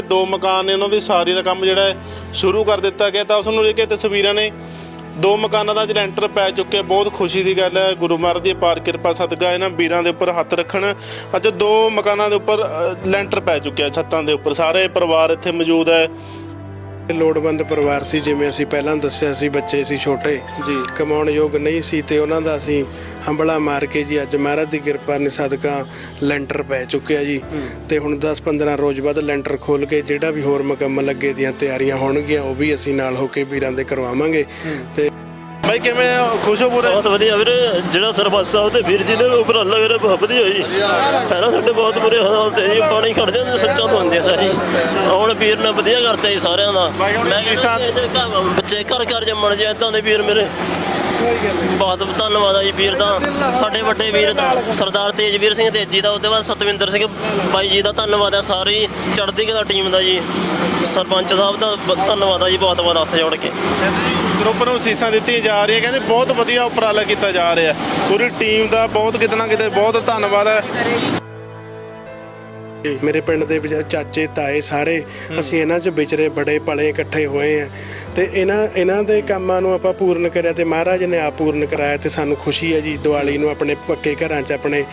ਜਿਹੜੇ ਦੋ ਮਕਾਨ ਨੇ, ਉਹਨਾਂ ਦੀ ਸਾਰੀ ਦਾ ਕੰਮ ਜਿਹੜਾ ਹੈ ਸ਼ੁਰੂ ਕਰ ਦਿੱਤਾ ਗਿਆ, ਤਾਂ ਉਸ ਨੂੰ ਲੈ ਕੇ ਤਸਵੀਰਾਂ ਨੇ ਦੋ ਮਕਾਨਾਂ ਦਾ ਅੱਜ ਲੈਂਟਰ ਪੈ ਚੁੱਕਿਆ ਬਹੁਤ ਖੁਸ਼ੀ ਦੀ ਗੱਲ ਹੈ। ਗੁਰੂ ਮਹਾਰਾਜ ਦੀ ਅਪਾਰ ਕਿਰਪਾ, ਸਦਕਾ ਇਹਨਾਂ ਵੀਰਾਂ ਦੇ ਉੱਪਰ ਹੱਥ ਰੱਖਣ। ਅੱਜ ਦੋ ਮਕਾਨਾਂ ਦੇ ਉੱਪਰ ਲੈਂਟਰ ਪੈ ਚੁੱਕਿਆ ਛੱਤਾਂ ਦੇ ਉੱਪਰ। ਸਾਰੇ ਪਰਿਵਾਰ ਇੱਥੇ ਮੌਜੂਦ ਹੈ। ਲੋੜਵੰਦ ਪਰਿਵਾਰ ਸੀ ਜਿਵੇਂ ਅਸੀਂ ਪਹਿਲਾਂ ਦੱਸਿਆ ਸੀ ਬੱਚੇ ਸੀ ਛੋਟੇ ਜੀ। ਕਮਾਉਣ ਯੋਗ ਨਹੀਂ ਸੀ ਤੇ ਉਹਨਾਂ ਦਾ ਅਸੀਂ ਹੰਬਲਾ ਮਾਰ ਕੇ ਜੀ ਅੱਜ ਮਹਾਰਾਜ ਦੀ ਕਿਰਪਾ ਨੇ ਸਦਕਾ ਲੈਂਟਰ ਪੈ ਚੁੱਕਿਆ ਜੀ। ਤੇ ਹੁਣ 10-15 ਰੋਜ਼ ਬਾਅਦ ਲੈਂਟਰ ਖੋਲ ਕੇ ਜਿਹੜਾ ਵੀ ਹੋਰ ਮੁਕੰਮਲ ਲੱਗੇ ਦੀਆਂ ਤਿਆਰੀਆਂ ਹੋਣਗੀਆਂ ਉਹ ਵੀ ਅਸੀਂ ਨਾਲ ਹੋ ਕੇ ਵੀਰਾਂ ਦੇ ਕਰਵਾਵਾਂਗੇ। ਤੇ ਬਾਈ ਕਿਵੇਂ ਹੋ? ਖੁਸ਼ ਹੋ ਪੂਰੇ? ਬਹੁਤ ਵਧੀਆ ਵੀਰੇ ਜਿਹੜਾ ਸਰਪੰਚ ਸਾਹਿਬ ਤੇ ਵੀਰ ਜੀ ਨੇ ਉਪਰਾਲਾ ਕਰਿਆ ਬਹੁਤ ਵਧੀਆ ਜੀ। ਪਹਿਲਾਂ ਸਾਡੇ ਬਹੁਤ ਬੁਰੇ ਹਾਲ ਤੇ ਜੀ ਪਾਣੀ ਖੜ ਜਾਂਦੇ ਸੱਚਾ ਤੋਂ ਹੁੰਦੇ ਸਾਰੀ ਹੁਣ ਵੀਰ ਨੇ ਵਧੀਆ ਕਰਤਾ ਜੀ ਸਾਰਿਆਂ ਦਾ। ਮੈਂ ਕਹਿੰਦਾ ਜੀ, ਘਰ- ਬੱਚੇ ਘਰ ਘਰ ਜੰਮਣ ਜੇ ਇਦਾਂ ਦੇ ਵੀਰ ਮੇਰੇ। ਬਹੁਤ ਧੰਨਵਾਦ ਆ ਜੀ ਵੀਰ ਦਾ। ਸਾਡੇ ਵੱਡੇ ਵੀਰ ਦਾ ਸਰਦਾਰ ਤੇਜਵੀਰ ਸਿੰਘ ਤੇਜੀ ਦਾ ਉਹਦੇ ਬਾਅਦ ਸਤਵਿੰਦਰ ਸਿੰਘ ਬਾਈ ਜੀ ਦਾ ਧੰਨਵਾਦ ਆ ਸਾਰੀ ਚੜ੍ਹਦੀ ਕਲਾ ਟੀਮ ਦਾ ਜੀ। ਸਰਪੰਚ ਸਾਹਿਬ ਦਾ ਬ- ਧੰਨਵਾਦ ਆ ਜੀ ਬਹੁਤ ਬਹੁਤ ਹੱਥ ਜੋੜ ਕੇ। ਗਰੁੱਪ ਨੂੰ ਸੀਸਾਂ ਦਿੱਤੀਆਂ ਜਾ ਰਹੀਆਂ ਕਹਿੰਦੇ ਬਹੁਤ ਵਧੀਆ ਉਪਰਾਲਾ ਕੀਤਾ ਜਾ ਰਿਹਾ। ਪੂਰੀ ਟੀਮ ਦਾ ਬਹੁਤ ਕਿਤੇ ਨਾ ਕਿਤੇ ਬਹੁਤ ਧੰਨਵਾਦ ਹੈ। ਮੇਰੇ ਪਿੰਡ ਦੇ ਵਿੱਚ ਚਾਚੇ ਤਾਏ ਸਾਰੇ ਅਸੀਂ ਇਹਨਾਂ 'ਚ ਵਿਚਰੇ ਬੜੇ ਪਲੇ ਇਕੱਠੇ ਹੋਏ ਆ। ਤੇ ਇਹਨਾਂ ਇਹਨਾਂ ਦੇ ਕੰਮਾਂ ਨੂੰ ਆਪਾਂ ਪੂਰਨ ਕਰਿਆ ਤੇ ਮਹਾਰਾਜ ਨੇ ਆਪ ਪੂਰਨ ਕਰਾਇਆ ਤੇ ਸਾਨੂੰ ਖੁਸ਼ੀ ਹੈ ਜੀ ਦੀਵਾਲੀ ਨੂੰ ਆਪਣੇ ਪੱਕੇ ਘਰਾਂ 'ਚ ਆਪਣੇ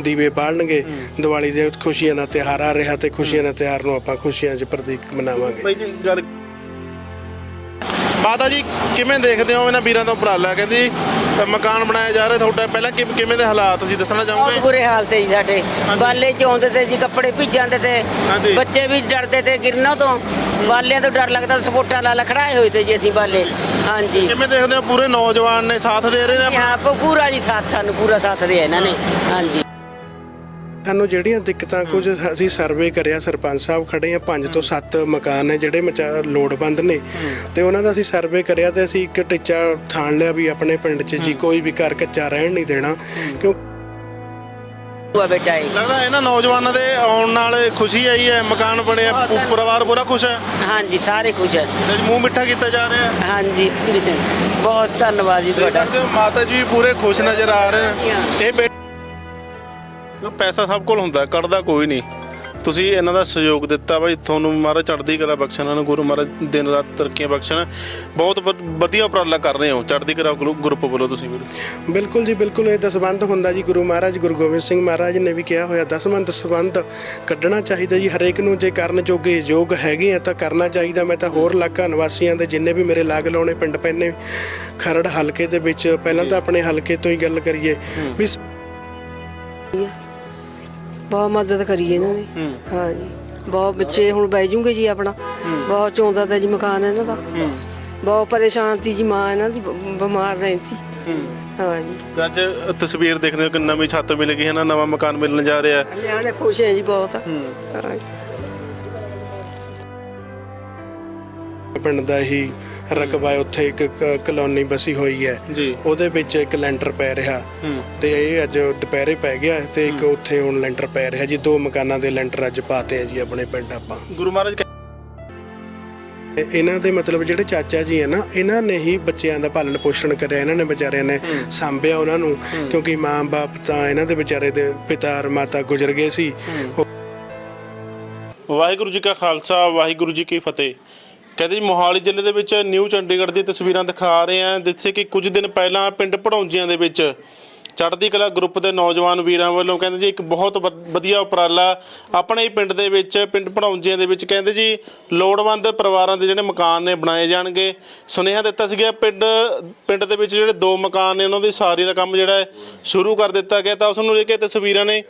ਦੀਵੇ ਬਾਲਣਗੇ। ਦੀਵਾਲੀ ਦੇ ਖੁਸ਼ੀਆਂ ਦਾ ਤਿਉਹਾਰ ਆ ਰਿਹਾ ਤੇ ਖੁਸ਼ੀਆਂ ਦਾ ਤਿਉਹਾਰ ਨੂੰ ਆਪਾਂ ਖੁਸ਼ੀਆਂ 'ਚ ਪ੍ਰਤੀਕ ਮਨਾਵਾਂਗੇ। ਬਾਈ ਜੀ ਗੱਲ ਮਾਤਾ ਜੀ ਕਿਵੇਂ ਦੇਖਦੇ ਹੋ ਇਹਨਾਂ ਵੀਰਾਂ ਦਾ ਉਪਰਾਲਾ? ਕਹਿੰਦੀ ਮਕਾਨ ਬਣਾਇਆ ਜਾ ਰਿਹਾ ਤੁਹਾਡਾ ਪਹਿਲਾਂ ਕਿ- ਕਿਵੇਂ ਦੇ ਹਾਲਾਤ ਤੁਸੀਂ ਦੱਸਣਾ ਬਹੁਤ ਚਾਹੋਗੇ? ਬੁਰੇ ਹਾਲ ਤੇ ਜੀ ਸਾਡੇ। ਬਾਲੇ ਚ ਆਉਂਦੇ ਤੇ ਜੀ ਕੱਪੜੇ ਭਿੱਜ ਜਾਂਦੇ ਤੇ। ਹਾਂਜੀ। ਬੱਚੇ ਵੀ ਡਰਦੇ ਤੇ ਗਿਰਨੋਂ ਤੋਂ। ਬਾਲਿਆਂ ਤੋਂ ਡਰ ਲੱਗਦਾ ਸਪੋਟਾਂ ਲਾ ਲਾ ਖੜਾਏ ਹੋਏ ਤੇ ਜੀ ਅਸੀਂ ਬਾਲੇ। ਹਾਂਜੀ। ਕਿਵੇਂ ਦੇਖਦੇ ਹੋ ਪੂਰੇ ਨੌਜਵਾਨ ਨੇ ਸਾਥ ਦੇ ਰਹੇ ਨੇ ਹਾਂ ਪ- ਪੂਰਾ ਜੀ ਸਾਥ ਸਾਨੂੰ ਪੂਰਾ ਸਾਥ ਦਿਆ ਇਹਨਾਂ ਨੇ। ਹਾਂਜੀ। ਸਾਨੂੰ ਜਿਹੜੀਆਂ ਦਿੱਕਤਾਂ ਕੁਝ ਅਸੀਂ ਸਰਵੇ ਕਰਿਆ ਸਰਪੰਚ ਸਾਹਿਬ ਖੜੇ ਆ ਪੰਜ ਤੋਂ ਸੱਤ ਮਕਾਨ ਨੇ ਜਿਹੜੇ ਮਚਾ- ਲੋੜਵੰਦ ਨੇ। ਤੇ ਉਹਨਾਂ ਦਾ ਅਸੀਂ ਸਰਵੇ ਕਰਿਆ ਤੇ ਅਸੀਂ ਇੱਕ ਟੀਚਾ ਠਾਣ ਲਿਆ ਵੀ ਆਪਣੇ ਪਿੰਡ 'ਚ ਜੀ ਕੋਈ ਵੀ ਘਰ ਕੱਚਾ ਰਹਿਣ ਨਹੀਂ ਦੇਣਾ। ਕਿਉਂ? ਬੁਆ ਬੇਟਾ ਇਹ ਲੱਗਦਾ ਇਹਨਾਂ ਨੌਜਵਾਨਾਂ ਦੇ ਆਉਣ ਨਾਲ ਖੁਸ਼ੀ ਆਈ ਹੈ ਮਕਾਨ ਬਣਿਆ ਪੂ- ਪਰਿਵਾਰ ਪੂਰਾ ਖੁਸ਼ ਹੈ? ਹਾਂਜੀ ਸਾਰੇ ਕੁਝ ਹੈ। ਤੇ ਮੂੰਹ ਮਿੱਠਾ ਕੀਤਾ ਜਾ ਰਿਹਾ ਹੈ? ਹਾਂਜੀ। ਬਹੁਤ ਧੰਨਵਾਦ ਜੀ ਤੁਹਾਡਾ। ਮਾਤਾ ਜੀ ਪੂਰੇ ਖੁਸ਼ ਨਜ਼ਰ ਆ ਰਹੇ ਇਹ ਜੋ ਪੈਸਾ ਸਭ ਕੋਲ ਹੁੰਦਾ ਕੱਢਦਾ ਕੋਈ ਨਹੀਂ। ਤੁਸੀਂ ਇਹਨਾਂ ਦਾ ਸਹਿਯੋਗ ਦਿੱਤਾ ਬਾਈ ਤੁਹਾਨੂੰ ਮਹਾਰਾਜ ਚੜ੍ਹਦੀ ਕਲਾ ਬਖਸ਼ਣ ਇਹਨਾਂ ਨੂੰ ਗੁਰੂ ਮਹਾਰਾਜ ਦਿਨ ਰਾਤ ਤਰੱਕੀਆਂ ਬਖਸ਼ਣ। ਬਹੁਤ ਵ- ਵਧੀਆ ਉਪਰਾਲਾ ਕਰ ਰਹੇ ਹੋ ਚੜ੍ਹਦੀ ਕਲਾ ਗਰੁ- ਗਰੁੱਪ ਵੱਲੋਂ ਤੁਸੀਂ ਬਿਲਕੁਲ ਜੀ ਬਿਲਕੁਲ ਇਹ ਦਸਵੰਧ ਹੁੰਦਾ ਜੀ ਗੁਰੂ ਮਹਾਰਾਜ ਗੁਰੂ ਗੋਬਿੰਦ ਸਿੰਘ ਮਹਾਰਾਜ ਨੇ ਵੀ ਕਿਹਾ ਹੋਇਆ ਦਸਵੰਧ ਦਸਵੰਧ ਕੱਢਣਾ ਚਾਹੀਦਾ ਜੀ ਹਰੇਕ ਨੂੰ ਜੇ ਕਰਨ ਜੋਗੇ ਯੋਗ ਹੈਗੇ ਆ ਤਾਂ ਕਰਨਾ ਚਾਹੀਦਾ। ਮੈਂ ਤਾਂ ਹੋਰ ਇਲਾਕਾ ਨਿਵਾਸੀਆਂ ਦੇ ਜਿੰਨੇ ਵੀ ਮੇਰੇ ਲਾਗ ਲਾਉਣੇ ਪਿੰਡ ਪੈਨੇ ਖਰੜ ਹਲਕੇ ਦੇ ਵਿੱਚ ਪਹਿਲਾਂ ਤਾਂ ਆਪਣੇ ਹਲਕੇ ਤੋਂ ਹੀ ਗੱਲ ਕਰੀਏ। ਵੀ ਬਹੁਤ ਮਦਦ ਕਰੀ ਇਹਨਾਂ ਨੇ। ਹਾਂ। ਜੀ ਬਹੁਤ ਬੱਚੇ ਹੁਣ ਬਹਿ ਜੂਗੇ ਜੀ ਆਪਣਾ। ਬਹੁਤ ਚਾਹੁੰਦਾ ਤਾਂ ਜੀ ਮਕਾਨ ਇਹਨਾਂ ਦਾ। ਬਹੁਤ ਪਰੇਸ਼ਾਨ ਸੀ ਜੀ ਮਾਂ ਇਹਨਾਂ ਦੀ ਬ- ਬਿਮਾਰ ਰਹਿੰਦੀ। ਹਾਂ। ਜੀ ਤੇ ਅੱਜ ਤਸਵੀਰ ਦੇਖਦੇ ਹੋ ਕਿ ਨਵੀਂ ਛੱਤ ਮਿਲ ਗਈ ਹੈ ਨਾ ਨਵਾਂ ਮਕਾਨ ਮਿਲਣ ਜਾ ਰਿਹਾ ਹੈ। ਨਿਆਣੇ ਖੁਸ਼ ਹੈ ਜੀ ਬਹੁਤ। ਹਾਂ। ਪਿੰਡ ਦਾ ਹੀ ਰਕਬਾ ਹੈ, ਉੱਥੇ ਇੱਕ ਕ- ਕਲੋਨੀ ਬਸੀ ਹੋਈ ਹੈ। ਜੀ। ਉਹਦੇ ਵਿੱਚ ਇੱਕ ਲੈਂਟਰ ਪੈ ਰਿਹਾ। ਤੇ ਇਹ ਅੱਜ ਦੁਪਹਿਰੇ ਪੈ ਗਿਆ ਤੇ ਇੱਕ ਉੱਥੇ ਹੁਣ ਲੈਂਟਰ ਪੈ ਰਿਹਾ ਜੀ। ਦੋ ਮਕਾਨਾਂ ਦੇ ਲੈਂਟਰ ਅੱਜ ਪਾਤੇ ਆ ਜੀ ਆਪਣੇ ਪਿੰਡ ਆਪਾਂ। ਗੁਰੂ ਮਹਾਰਾਜ ਕਹਿ- ਇਹਨਾਂ ਦੇ ਮਤਲਬ ਜਿਹੜੇ ਚਾਚਾ ਜੀ ਹੈ ਨਾ ਇਹਨਾਂ ਨੇ ਹੀ ਬੱਚਿਆਂ ਦਾ ਪਾਲਣ ਪੋਸ਼ਣ ਕਰਿਆ। ਇਹਨਾਂ ਨੇ ਵਿਚਾਰਿਆਂ ਨੇ ਸਾਂਭਿਆ ਉਹਨਾਂ ਨੂੰ ਕਿਉਂਕਿ ਮਾਂ-ਬਾਪ ਤਾਂ ਇਹਨਾਂ ਦੇ ਵਿਚਾਰੇ ਦੇ ਪਿਤਾ ਔਰ ਮਾਤਾ ਗੁਜ਼ਰ ਗਏ ਸੀ। ਵਾਹਿਗੁਰੂ ਜੀ ਕਾ ਖਾਲਸਾ ਵਾਹਿਗੁਰੂ ਜੀ ਕੀ ਫਤਿਹ। ਕਹਿੰਦੇ ਜੀ, ਮੋਹਾਲੀ ਜ਼ਿਲ੍ਹੇ ਦੇ ਵਿੱਚ ਨਿਊ ਚੰਡੀਗੜ੍ਹ ਦੀ ਤਸਵੀਰਾਂ ਦਿਖਾ ਰਹੇ ਹਾਂ, ਜਿੱਥੇ ਕਿ ਕੁਝ ਦਿਨ ਪਹਿਲਾਂ ਪਿੰਡ ਪੜੌਂਜੀਆਂ ਦੇ ਵਿੱਚ ਚੜ੍ਹਦੀ ਕਲਾ ਗਰੁੱਪ ਦੇ ਨੌਜਵਾਨ ਵੀਰਾਂ ਵੱਲੋਂ ਕਹਿੰਦੇ ਜੀ, ਇੱਕ ਬਹੁਤ ਵ- ਵਧੀਆ ਉਪਰਾਲਾ ਆਪਣੇ ਹੀ ਪਿੰਡ ਦੇ ਵਿੱਚ, ਪਿੰਡ ਪੜੌਂਜੀਆਂ ਦੇ ਵਿੱਚ ਕਹਿੰਦੇ ਜੀ, ਲੋੜਵੰਦ ਪਰਿਵਾਰਾਂ ਦੇ ਜਿਹੜੇ ਮਕਾਨ ਨੇ ਬਣਾਏ ਜਾਣਗੇ। ਸੁਨੇਹਾ ਦਿੱਤਾ ਸੀਗਾ ਪਿੰਡ ਪਿੰਡ ਦੇ ਵਿੱਚ ਜਿਹੜੇ ਦੋ ਮਕਾਨ ਨੇ, ਉਹਨਾਂ ਦੀ ਸਾਰੀ ਦਾ ਕੰਮ ਜਿਹੜਾ ਸ਼ੁਰੂ ਕਰ ਦਿੱਤਾ ਗਿਆ, ਤਾਂ ਉਸ ਨੂੰ ਲੈ ਕੇ ਤਸਵੀਰਾਂ ਨੇ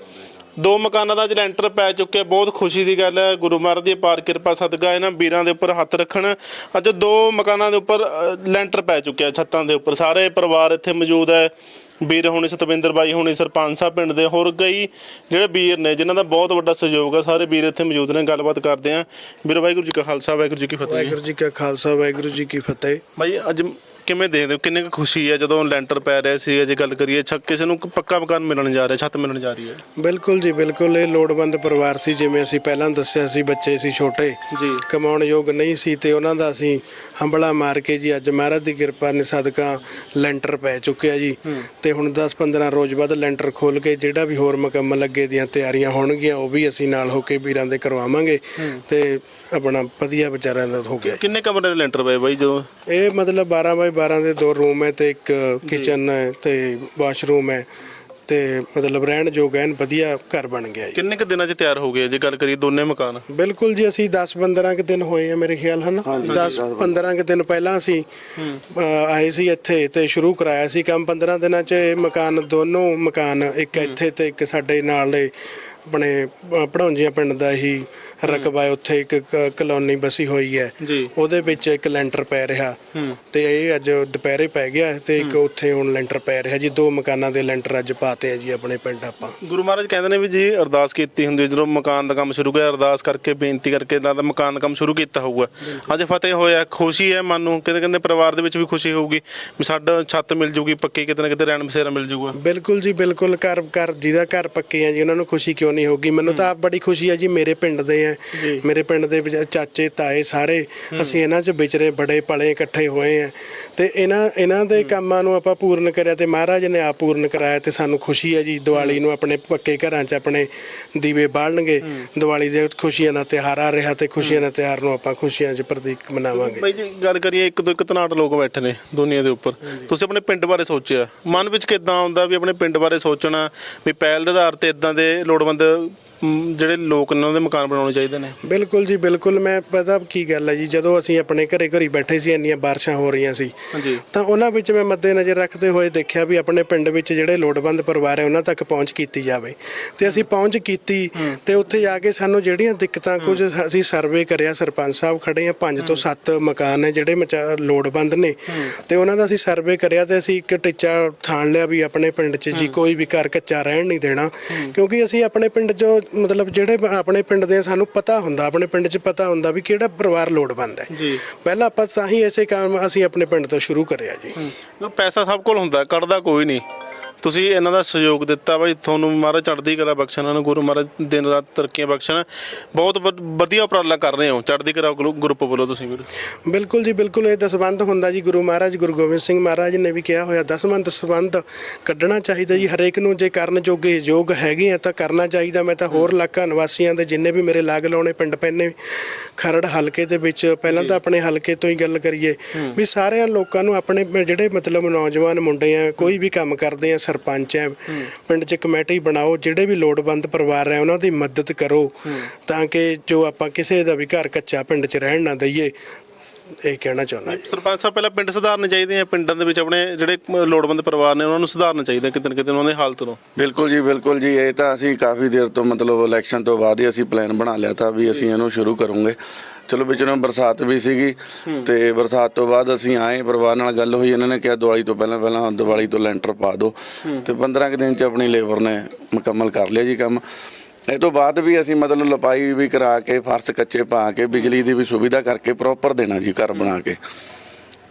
ਦੋ ਮਕਾਨਾਂ ਦਾ ਅੱਜ ਲੈਂਟਰ ਪੈ ਚੁੱਕਿਆ। ਬਹੁਤ ਖੁਸ਼ੀ ਦੀ ਗੱਲ ਹੈ। ਗੁਰੂ ਮਹਾਰਾਜ ਦੀ ਅਪਾਰ ਕਿਰਪਾ ਸਦਕਾ ਇਹਨਾਂ ਵੀਰਾਂ ਦੇ ਉੱਪਰ ਹੱਥ ਰੱਖਣ। ਅੱਜ ਦੋ ਮਕਾਨਾਂ ਦੇ ਉੱਪਰ ਲੈਂਟਰ ਪੈ ਚੁੱਕਿਆ ਛੱਤਾਂ ਦੇ ਉੱਪਰ। ਸਾਰੇ ਪਰਿਵਾਰ ਇੱਥੇ ਮੌਜੂਦ ਹੈ। ਵੀਰ ਹੋਣੀ ਸਤਵਿੰਦਰ ਬਾਈ ਹੋਣੀ ਸਰਪੰਚ ਸਾਹਿਬ ਪਿੰਡ ਦੇ ਹੋਰ ਕਈ ਜਿਹੜੇ ਵੀਰ ਨੇ ਜਿਨ੍ਹਾਂ ਦਾ ਬਹੁਤ ਵੱਡਾ ਸਹਿਯੋਗ ਹੈ ਸਾਰੇ ਵੀਰ ਇੱਥੇ ਮੌਜੂਦ ਨੇ। ਗੱਲਬਾਤ ਕਰਦੇ ਆਂ ਵੀਰ ਵਾਹਿਗੁਰੂ ਜੀ ਕਾ ਖਾਲਸਾ ਵਾਹਿਗੁਰੂ ਜੀ ਕੀ ਫਤਿਹ। ਵਾਹਿਗੁਰੂ ਜੀ ਕਾ ਖਾਲਸਾ ਵਾਹਿਗੁਰੂ ਜੀ ਕੀ ਫਤਿਹ। ਬਾਈ ਅੱਜ ਕਿਵੇਂ ਦੇਖਦੇ ਹੋ? ਕਿੰਨੀ ਕੁ ਖੁਸ਼ੀ ਹੈ ਜਦੋਂ ਲੈਂਟਰ ਪੈ ਰਿਹਾ ਸੀ? ਜੇ ਗੱਲ ਕਰੀਏ ਛ ਕਿਸੇ ਨੂੰ ਪੱਕਾ ਮਕਾਨ ਮਿਲਣ ਜਾ ਰਿਹਾ ਛੱਤ ਮਿਲਣ ਜਾ ਰਹੀ ਹੈ। ਬਿਲਕੁਲ ਜੀ ਬਿਲਕੁਲ। ਇਹ ਲੋੜਵੰਦ ਪਰਿਵਾਰ ਸੀ ਜਿਵੇਂ ਅਸੀਂ ਪਹਿਲਾਂ ਦੱਸਿਆ ਸੀ ਬੱਚੇ ਸੀ ਛੋਟੇ। ਜੀ। ਕਮਾਉਣ ਯੋਗ ਨਹੀਂ ਸੀ ਤੇ ਉਹਨਾਂ ਦਾ ਅਸੀਂ ਹੰਬਲਾ ਮਾਰ ਕੇ ਜੀ ਅੱਜ ਮਹਾਰਾਜ ਦੀ ਕਿਰਪਾ ਨੇ ਸਦਕਾ ਲੈਂਟਰ ਪੈ ਚੁੱਕਿਆ ਜੀ। ਤੇ ਹੁਣ 10-15 ਰੋਜ਼ ਬਾਅਦ ਲੈਂਟਰ ਖੋਲ ਕੇ ਜਿਹੜਾ ਵੀ ਹੋਰ ਮੁਕੰਮਲ ਲੱਗੇ ਦੀਆਂ ਤਿਆਰੀਆਂ ਹੋਣਗੀਆਂ ਉਹ ਵੀ ਅਸੀਂ ਨਾਲ ਹੋ ਕੇ ਵੀਰਾਂ ਦੇ ਕਰਵਾਵਾਂਗੇ। ਤੇ ਆਪਣਾ ਵਧੀਆ ਵਿਚਾਰਿਆਂ ਦਾ ਹੋ ਗਿਆ। ਕਿੰਨੇ ਕਮਰੇ ਦੇ ਲੈਂਟਰ ਪਏ ਬਾਈ ਜਦੋਂ? ਇਹ ਮਤਲਬ 12 ਬਾਈ 12 ਦੇ ਦੋ ਰੂਮ ਹੈ ਤੇ ਇੱਕ ਕਿਚਨ ਹੈ ਤੇ ਵਾਸ਼ਰੂਮ ਹੈ ਤੇ ਮਤਲਬ ਰਹਿਣ ਯੋਗ ਐਨ ਵਧੀਆ ਘਰ ਬਣ ਗਿਆ ਜੀ। ਕਿੰਨੇ ਕੁ ਦਿਨਾਂ 'ਚ ਤਿਆਰ ਹੋ ਗਏ ਜੇ ਗੱਲ ਕਰੀਏ ਦੋਨੇ ਮਕਾਨ? ਬਿਲਕੁਲ ਜੀ ਅਸੀਂ 10 15 ਕੁ ਦਿਨ ਹੋਏ ਆ ਮੇਰੇ ਖਿਆਲ ਹਨ। 10 15 ਕੁ ਦਿਨ ਪਹਿਲਾਂ ਅਸੀਂ ਅ, ਆਏ ਸੀ ਇੱਥੇ ਤੇ ਸ਼ੁਰੂ ਕਰਾਇਆ ਸੀ ਕੰਮ। 15 ਦਿਨਾਂ 'ਚ ਇਹ ਮਕਾਨ ਦੋਨੋਂ ਮਕਾਨ ਇੱਕ ਇੱਥੇ ਤੇ ਇੱਕ ਸਾਡੇ ਨਾਲ ਦੇ ਆਪਣੇ ਭੜੌਂਜੀਆਂ ਪਿੰਡ ਦਾ ਹੀ ਰਕਬਾ ਹੈ ਉੱਥੇ ਇੱਕ ਕ- ਕਲੋਨੀ ਬਸੀ ਹੋਈ ਹੈ। ਜੀ। ਉਹਦੇ ਵਿੱਚ ਇੱਕ ਲੈਂਟਰ ਪੈ ਰਿਹਾ। ਤੇ ਇਹ ਅੱਜ ਦੁਪਹਿਰੇ ਪੈ ਗਿਆ ਤੇ ਇੱਕ ਉੱਥੇ ਹੁਣ ਲੈਂਟਰ ਪੈ ਰਿਹਾ ਜੀ। ਦੋ ਮਕਾਨਾਂ ਦੇ ਲੈਂਟਰ ਅੱਜ ਪਾਤੇ ਆ ਜੀ ਆਪਣੇ ਪਿੰਡ ਆਪਾਂ। ਗੁਰੂ ਮਹਾਰਾਜ ਕਹਿੰਦੇ ਨੇ ਵੀ ਜੀ ਅਰਦਾਸ ਕੀਤੀ ਹੁੰਦੀ ਹੈ। ਜਦੋਂ ਮਕਾਨ ਦਾ ਕੰਮ ਸ਼ੁਰੂ ਕੀਤਾ ਅਰਦਾਸ ਕਰਕੇ ਬੇਨਤੀ ਕਰਕੇ ਲੱਗਦਾ ਮਕਾਨ ਦਾ ਕੰਮ ਸ਼ੁਰੂ ਕੀਤਾ ਹੋਊਗਾ। ਅੱਜ ਫਤਿਹ ਹੋਇਆ ਖੁਸ਼ੀ ਹੈ ਮਨ ਨੂੰ। ਕਿਤੇ ਕਹਿੰਦੇ ਪਰਿਵਾਰ ਦੇ ਵਿੱਚ ਵੀ ਖੁਸ਼ੀ ਹੋਊਗੀ। ਵੀ ਸਾਡਾ ਛੱਤ ਮਿਲ ਜੂਗੀ ਪੱਕੀ ਕਿਤੇ ਨਾ ਕਿਤੇ ਰਹਿਣ ਬਸੇਰਾ ਮਿਲ ਜੂਗਾ। ਬਿਲਕੁਲ ਜੀ ਬਿਲਕੁਲ। ਘਰ ਘਰ ਜਿਹਦਾ ਘਰ ਪੱਕੇ ਆ ਜੀ ਉਹਨਾਂ ਨੂੰ ਖੁਸ਼ੀ ਕਿਉਂ ਨਹੀਂ ਹੋਗੀ ਮੈਨੂੰ ਤਾਂ ਆਪ ਬੜੀ ਖੁਸ਼ੀ ਹੈ ਜੀ ਮੇਰੇ ਪਿੰਡ ਦੇ ਆ। ਮੇਰੇ ਪਿੰਡ ਦੇ ਵਿੱਚ ਚਾਚੇ ਤਾਏ ਸਾਰੇ ਅਸੀਂ ਇਹਨਾਂ 'ਚ ਵਿਚਰੇ ਬੜੇ ਪਲੇ ਇਕੱਠੇ ਹੋਏ ਆ। ਤੇ ਇਹਨਾਂ ਇਹਨਾਂ ਦੇ ਕੰਮਾਂ ਨੂੰ ਆਪਾਂ ਪੂਰਨ ਕਰਿਆ ਤੇ ਮਹਾਰਾਜ ਨੇ ਆਪ ਪੂਰਨ ਕਰਾਇਆ ਤੇ ਸਾਨੂੰ ਖੁਸ਼ੀ ਹੈ ਜੀ। ਦੀਵਾਲੀ ਨੂੰ ਆਪਣੇ ਪੱਕੇ ਘਰਾਂ 'ਚ ਆਪਣੇ ਦੀਵੇ ਬਾਲਣਗੇ। ਦੀਵਾਲੀ ਦੇ ਖੁਸ਼ੀਆਂ ਦਾ ਤਿਉਹਾਰ ਆ ਰਿਹਾ ਤੇ ਖੁਸ਼ੀਆਂ ਦਾ ਤਿਉਹਾਰ ਨੂੰ ਆਪਾਂ ਖੁਸ਼ੀਆਂ 'ਚ ਪ੍ਰਤੀਕ ਮਨਾਵਾਂਗੇ। ਬਾਈ ਜੀ ਗੱਲ ਕਰੀਏ ਇੱਕ ਦੋ ਇੱਕ ਤਨਾਟ ਲੋਕ ਬੈਠੇ ਨੇ ਦੁਨੀਆ ਦੇ ਉੱਪਰ। ਤੁਸੀਂ ਆਪਣੇ ਪਿੰਡ ਬਾਰੇ ਸੋਚਿਆ। ਮਨ ਵਿੱਚ ਕਿੱਦਾਂ ਆਉਂਦਾ ਵੀ ਆਪਣੇ ਪਿੰਡ ਬਾਰੇ ਸੋਚਣਾ ਵੀ ਪਹਿਲ ਦੇ ਆਧਾਰ ਤੇ ਇਦਾਂ ਦੇ ਲੋੜਵੰਦ ਮ, ਜਿਹੜੇ ਲੋਕ ਨੇ ਉਹਨਾਂ ਦੇ ਮਕਾਨ ਬਣਾਉਣੇ ਚਾਹੀਦੇ ਨੇ? ਬਿਲਕੁਲ ਜੀ ਬਿਲਕੁਲ। ਮੈਂ ਪਤਾ ਕੀ ਗੱਲ ਹੈ ਜੀ ਜਦੋਂ ਅਸੀਂ ਆਪਣੇ ਘਰੇ ਘਰੀ ਬੈਠੇ ਸੀ ਇੰਨੀਆਂ ਬਾਰਿਸ਼ਾਂ ਹੋ ਰਹੀਆਂ ਸੀ ਹਾਂਜੀ। ਤਾਂ ਉਹਨਾਂ ਵਿੱਚ ਮੈਂ ਮੱਦੇ ਨਜ਼ਰ ਰੱਖਦੇ ਹੋਏ ਦੇਖਿਆ ਵੀ ਆਪਣੇ ਪਿੰਡ ਵਿੱਚ ਜਿਹੜੇ ਲੋੜਵੰਦ ਪਰਿਵਾਰ ਹੈ ਉਹਨਾਂ ਤੱਕ ਪਹੁੰਚ ਕੀਤੀ ਜਾਵੇ। ਤੇ ਅਸੀਂ ਪਹੁੰਚ ਕੀਤੀ ਤੇ ਉੱਥੇ ਜਾ ਕੇ ਸਾਨੂੰ ਜਿਹੜੀਆਂ ਦਿੱਕਤਾਂ ਕੁਝ ਅਸੀਂ ਸਰਵੇ ਕਰਿਆ ਸਰਪੰਚ ਸਾਹਿਬ ਖੜੇ ਆ ਪੰਜ ਤੋਂ ਸੱਤ ਮਕਾਨ ਨੇ ਜਿਹੜੇ ਮਚਾ- ਲੋੜਵੰਦ ਨੇ। ਤੇ ਉਹਨਾਂ ਦਾ ਅਸੀਂ ਸਰਵੇ ਕਰਿਆ ਤੇ ਅਸੀਂ ਇੱਕ ਟੀਚਾ ਥਾਣ ਲਿਆ ਵੀ ਆਪਣੇ ਪਿੰਡ 'ਚ ਜੀ ਕੋਈ ਵੀ ਘਰ ਕੱਚਾ ਰਹਿਣ ਨਹੀਂ ਦੇਣਾ। ਕਿਉਂਕਿ ਅਸੀਂ ਆਪਣੇ ਪਿੰਡ 'ਚੋਂ ਮਤਲਬ ਜਿਹੜੇ ਆਪਣੇ ਪਿੰਡ ਦੇ ਸਾਨੂੰ ਪਤਾ ਹੁੰਦਾ ਆਪਣੇ ਪਿੰਡ 'ਚ ਪਤਾ ਹੁੰਦਾ ਵੀ ਕਿਹੜਾ ਪਰਿਵਾਰ ਲੋੜਵੰਦ ਹੈ। ਜੀ। ਪਹਿਲਾਂ ਆਪਾਂ ਤਾਂ ਹੀ ਐਸੇ ਕੰਮ ਅਸੀਂ ਆਪਣੇ ਪਿੰਡ ਤੋਂ ਸ਼ੁਰੂ ਕਰਿਆ ਜੀ। ਪੈਸਾ ਸਭ ਕੋਲ ਹੁੰਦਾ ਕੱਢਦਾ ਕੋਈ ਨਹੀਂ। ਤੁਸੀਂ ਇਹਨਾਂ ਦਾ ਸਹਿਯੋਗ ਦਿੱਤਾ ਬਾਈ ਤੁਹਾਨੂੰ ਮਹਾਰਾਜ ਚੜ੍ਹਦੀ ਕਲਾ ਬਖਸ਼ਣ ਇਹਨਾਂ ਨੂੰ ਗੁਰੂ ਮਹਾਰਾਜ ਦਿਨ ਰਾਤ ਤਰੱਕੀਆਂ ਬਖਸ਼ਣ। ਬਹੁਤ ਵਧ- ਵਧੀਆ ਉਪਰਾਲਾ ਕਰ ਰਹੇ ਹੋ ਚੜ੍ਹਦੀ ਕਲਾ ਗਰੁ- ਗਰੁੱਪ ਵੱਲੋਂ ਤੁਸੀਂ ਵੀਰ। ਬਿਲਕੁਲ ਜੀ ਬਿਲਕੁਲ ਇਹ ਦਸਵੰਧ ਹੁੰਦਾ ਜੀ ਗੁਰੂ ਮਹਾਰਾਜ ਗੁਰੂ ਗੋਬਿੰਦ ਸਿੰਘ ਮਹਾਰਾਜ ਨੇ ਵੀ ਕਿਹਾ ਹੋਇਆ ਦਸਵਾਂ ਦਸਵੰਧ ਕੱਢਣਾ ਚਾਹੀਦਾ ਜੀ ਹਰੇਕ ਨੂੰ ਜੇ ਕਰਨ ਜੋਗੇ ਯੋਗ ਹੈਗੇ ਆ ਤਾਂ ਕਰਨਾ ਚਾਹੀਦਾ। ਮੈਂ ਤਾਂ ਹੋਰ ਇਲਾਕਾ ਨਿਵਾਸੀਆਂ ਦੇ ਜਿੰਨੇ ਵੀ ਮੇਰੇ ਲਾਗ ਲਾਉਣੇ ਪਿੰਡ ਪੈਨੇ ਖਰੜ ਹਲਕੇ ਦੇ ਵਿੱਚ ਪਹਿਲਾਂ ਤਾਂ ਆਪਣੇ ਹਲਕੇ ਤੋਂ ਹੀ ਗੱਲ ਕਰੀਏ ਵੀ ਸਾਰਿਆਂ ਲੋਕਾਂ ਨੂੰ ਆਪਣੇ ਜਿਹੜੇ ਮਤਲਬ ਨੌਜਵਾਨ ਮੁੰਡੇ ਆ ਕੋਈ ਵੀ ਕੰਮ ਕਰਦੇ ਆ ਸਰਪੰਚ ਆ ਪਿੰਡ 'ਚ ਕਮੇਟੀ ਬਣਾਓ ਜਿਹੜੇ ਵੀ ਲੋੜਵੰਦ ਪਰਿਵਾਰ ਆ ਉਹਨਾਂ ਦੀ ਮਦਦ ਕਰੋ। ਤਾਂ ਕਿ ਜੋ ਆਪਾਂ ਕਿਸੇ ਦਾ ਵੀ ਘਰ ਕੱਚਾ ਪਿੰਡ 'ਚ ਰਹਿਣ ਨਾ ਦਈਏ ਇਹ ਕਹਿਣਾ ਚਾਹੁੰਦਾ ਜੀ। ਸਰਪੰਚ ਸਾਹਿਬ ਪਹਿਲਾਂ ਪਿੰਡ ਸੁਧਾਰਨੇ ਚਾਹੀਦੇ ਆ ਪਿੰਡਾਂ ਦੇ ਵਿੱਚ ਆਪਣੇ ਜਿਹੜੇ ਲੋੜਵੰਦ ਪਰਿਵਾਰ ਨੇ ਉਹਨਾਂ ਨੂੰ ਸੁਧਾਰਨਾ ਚਾਹੀਦਾ ਕਿਤੇ ਨਾ ਕਿਤੇ ਉਹਨਾਂ ਦੀ ਹਾਲਤ ਨੂੰ। ਬਿਲਕੁਲ ਜੀ ਬਿਲਕੁਲ ਜੀ ਇਹ ਤਾਂ ਅਸੀਂ ਕਾਫੀ ਦੇਰ ਤੋਂ ਮਤਲਬ ਇਲੈਕਸ਼ਨ ਤੋਂ ਬਾਅਦ ਹੀ ਅਸੀਂ ਪਲਾਨ ਬਣਾ ਲਿਆ ਤਾਂ ਵੀ ਅਸੀਂ ਇਹਨੂੰ ਸ਼ੁਰੂ ਕਰੂੰਗੇ। ਚਲੋ ਵਿੱਚ ਨੂੰ ਬਰਸਾਤ ਵੀ ਸੀਗੀ ਤੇ ਬਰਸਾਤ ਤੋਂ ਬਾਅਦ ਅਸੀਂ ਆਏ ਪਰਿਵਾਰ ਨਾਲ ਗੱਲ ਹੋਈ ਇਹਨਾਂ ਨੇ ਕਿਹਾ ਦਿਵਾਲੀ ਤੋਂ ਪਹਿਲਾਂ ਪਹਿਲਾਂ ਦਿਵਾਲੀ ਤੋਂ ਲੈਂਟਰ ਪਾ ਦਿਓ। ਤੇ 15 ਕੁ ਦਿਨ ਚ ਆਪਣੀ ਲੇਬਰ ਨੇ ਮੁਕੰਮਲ ਕਰ ਲਿਆ ਜੀ ਕੰਮ। ਇਹ ਤੋਂ ਬਾਅਦ ਵੀ ਅਸੀਂ ਮਤਲਬ ਲਪਾਈ ਵੀ ਕਰਾ ਕੇ, ਫਰਸ਼ ਕੱਚੇ ਪਾ ਕੇ, ਬਿਜਲੀ ਦੀ ਵੀ ਸੁਵਿਧਾ ਕਰਕੇ ਪ੍ਰੋਪਰ ਦੇਣਾ ਜੀ, ਘਰ ਬਣਾ ਕੇ।